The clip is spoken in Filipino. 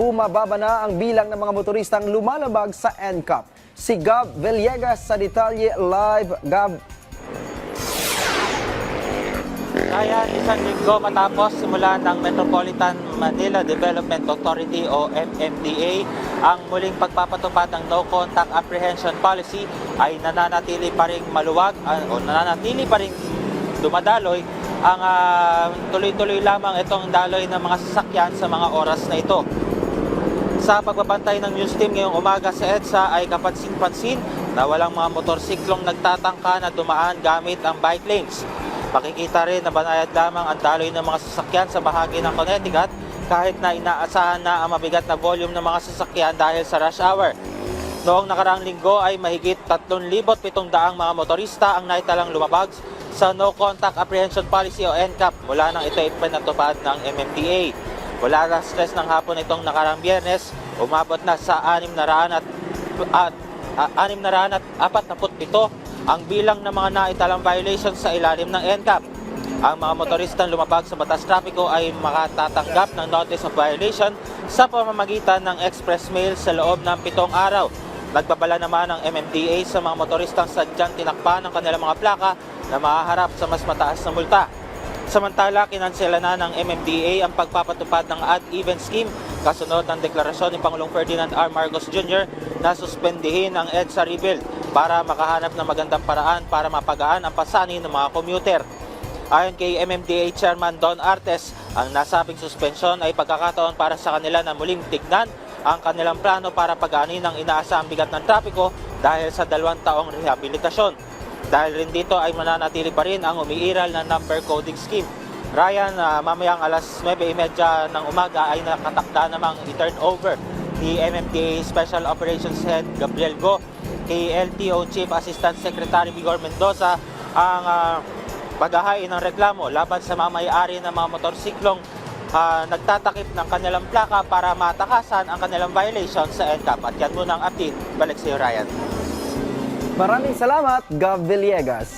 bumababa na ang bilang ng mga motoristang lumalabag sa NCAP. Si Gab Villegas sa detalye live. Gab, Kaya isang linggo matapos simulan ng Metropolitan Manila Development Authority o MMDA ang muling pagpapatupad ng No Contact Apprehension Policy ay nananatili pa rin maluwag ah, o nananatili pa rin dumadaloy ang ah, tuloy-tuloy lamang itong daloy ng mga sasakyan sa mga oras na ito. Sa pagbabantay ng news team ngayong umaga sa EDSA ay kapansin-pansin na walang mga motorsiklong nagtatangka na dumaan gamit ang bike lanes. Makikita rin na banayad lamang ang daloy ng mga sasakyan sa bahagi ng Connecticut kahit na inaasahan na ang mabigat na volume ng mga sasakyan dahil sa rush hour. Noong nakaraang linggo ay mahigit 3,700 mga motorista ang naitalang lumabag sa No Contact Apprehension Policy o NCAP mula nang ito ipinatupad ng MMDA. Mula alas stress ng hapon itong nakaraang biyernes, umabot na sa 600 at, at, at 647 ang bilang ng mga naitalang violations sa ilalim ng NCAP. Ang mga motoristang lumabag sa batas trapiko ay makatatanggap ng notice of violation sa pamamagitan ng express mail sa loob ng pitong araw. Nagbabala naman ang MMDA sa mga motoristang sadyang tinakpan ng kanilang mga plaka na mahaharap sa mas mataas na multa. Samantala, kinansela na ng MMDA ang pagpapatupad ng ad-even scheme kasunod ng deklarasyon ni Pangulong Ferdinand R. Marcos Jr. na suspendihin ang EDSA rebuild para makahanap ng magandang paraan para mapagaan ang pasanin ng mga commuter. Ayon kay MMDA Chairman Don Artes, ang nasabing suspensyon ay pagkakataon para sa kanila na muling tignan ang kanilang plano para pagaanin ang inaasahang bigat ng trapiko dahil sa dalawang taong rehabilitasyon. Dahil rin dito ay mananatili pa rin ang umiiral na number coding scheme. Ryan, ah, mamayang alas 9.30 ng umaga ay nakatakda namang i-turn over ni MMDA Special Operations Head Gabriel Go kay LTO Chief Assistant Secretary Vigor Mendoza ang ah, paghahain ng reklamo laban sa mamay-ari ng mga motorsiklong ah, nagtatakip ng kanilang plaka para matakasan ang kanilang violation sa NCAP. At yan muna ang update. Balik sa iyo, Ryan. Maraming salamat, Gab Villegas.